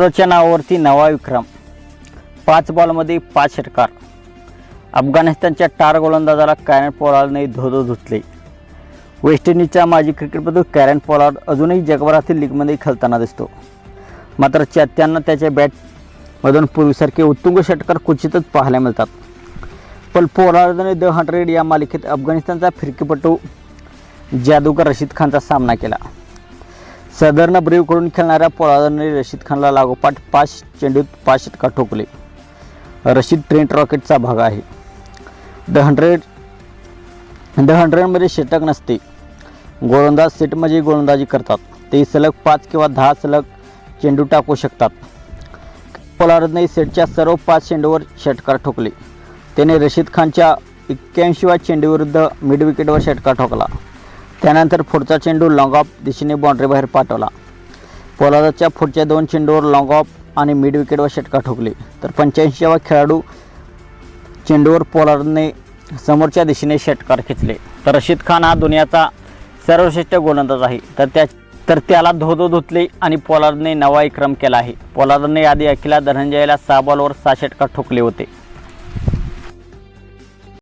रचनावरती नावावरती नवा विक्रम. पाच बॉलमध्ये पाच षटकार अफगाणिस्तानच्या टार गोलंदाजाला कॅरन पोलाडने धोधो धुतले. वेस्ट इंडिजचा माजी क्रिकेटपटू कॅरन पोलाड अजूनही जगभरातील लीगमध्ये खेळताना दिसतो. मात्र च्या- त्यांना त्याच्या बॅटमधून पूर्वीसारखे उत्तुंग षटकार क्वचितच पाहायला मिळतात. पण पोलाडने द हंड्रेड या मालिकेत अफगाणिस्तानचा फिरकीपटू जादूगर रशीद खानचा सामना केला. सदर्न ब्रीवकडून खेळणाऱ्या पोलार्डने रशीद खानला लागोपाठ पाच चेंडूत पाच षटका ठोकले. रशीद ट्रेंट रॉकेटचा भाग आहे. द हंड्रेड द हंड्रेडमध्ये षटक नसते. गोलंदाज सेटमध्ये म्हणजे गोलंदाजी करतात. ते सलग पाच किंवा दहा सलग चेंडू टाकू शकतात. पोलारदने सेटच्या सर्व पाच चेंडूवर षटकार ठोकले. त्याने रशीद खानच्या एक्क्याऐंशीव्या चेंडूविरुद्ध मिड विकेटवर षटकार ठोकला. त्यानंतर पुढचा चेंडू लॉंग ऑफ दिशेने बाउंड्रीबाहेर पाठवला. पोलार्डच्या पुढच्या दोन चेंडूवर लॉंग ऑफ आणि मिड विकेटवर षटकार ठोकले. तर पंच्याऐंशीवा खेळाडू चेंडूवर पोलार्डने समोरच्या दिशेने षटकार खेचले. तर रशीद खान हा दुनियाचा सर्वश्रेष्ठ गोलंदाज आहे. तर त्या तर त्याला धोधो धुतले आणि पोलार्डने नवा विक्रम केला आहे. पोलार्डने आधी अखिला धनंजयला सहा बॉलवर सहा षटकार ठोकले होते.